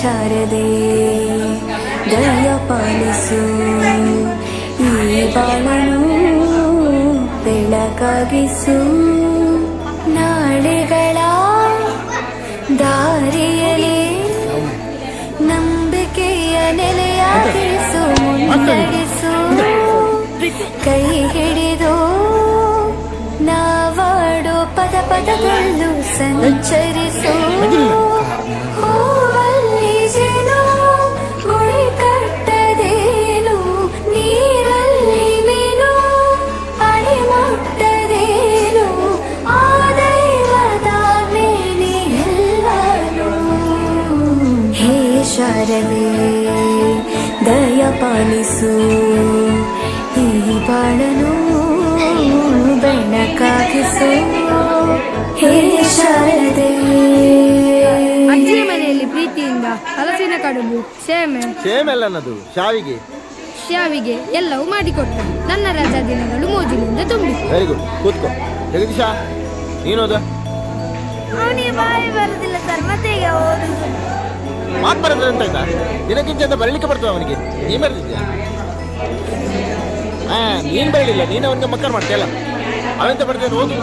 ಶಾರದೆ, ದಯ ಪಾಲಿಸು. ಈ ಬಾಳನು ಬೆಳಕಾಗಿಸು ನಾಳೆಗಳ ದಾರಿಯಲ್ಲಿ ನಂಬಿಕೆಯ ನೆಲೆಯಾಗಿಸು ಮುನ್ನಡೆಸು. ಕೈ ಹಿಡಿದು ನಾವಾಡೋ ಪದ ಪದಗಳು ಸಂಚರಿಸು. ಹೇ ಶಾರದೆ ದಯ ಪಾಲಿಸು. ಈ ಬಾಳನು ಬೆಳಕಾಗಿಸು ಹೇ ಶಾರದೆ. ಅಜ್ಜಿಯ ಮನೆಯಲ್ಲಿ ಪ್ರೀತಿಯಿಂದ ಹಲಸಿನ ಕಡುಬು ಸೇಮೆ ಸೇಮೆಲ್ಲ ಅನ್ನದು ಶಾವಿಗೆ. ಶಾವಿಗೆ ಎಲ್ಲವೂ ಮಾಡಿಕೊಟ್ಟ ನನ್ನ ರಜಾ ದಿನಗಳು ಮೋಜಿನಿಂದ ತುಂಬಿ ವೆರಿ ಗುಡ್ ಕೂತ್ಕೋ. ಜಗದೀಶ ನೀನೋದ ಅವನಿಗೆ ಬಾಯಿ ಬರುದಿಲ್ಲ ಸರ್ ಮತ್ತೆ ಈಗ ಓದುದು ಮಾತು ಬರೋದ್ರ ಅಂತ ಆಯ್ತಾ ದಿನಕ್ಕಿಂತ ಅಂತ ಬರಲಿಕ್ಕೆ ಬರ್ತದೆ ಅವನಿಗೆ. ನೀ ಬರ್ತಿದ್ಯಾ ಹಾ, ನೀನು ಬರಲಿಲ್ಲ. ನೀನು ಅವನಿಗೆ ಮಕ್ಕಳು ಮಾಡ್ತೀಯಲ್ಲ. ಅವೆಂತ ಬರ್ತೇನೆ ಓದು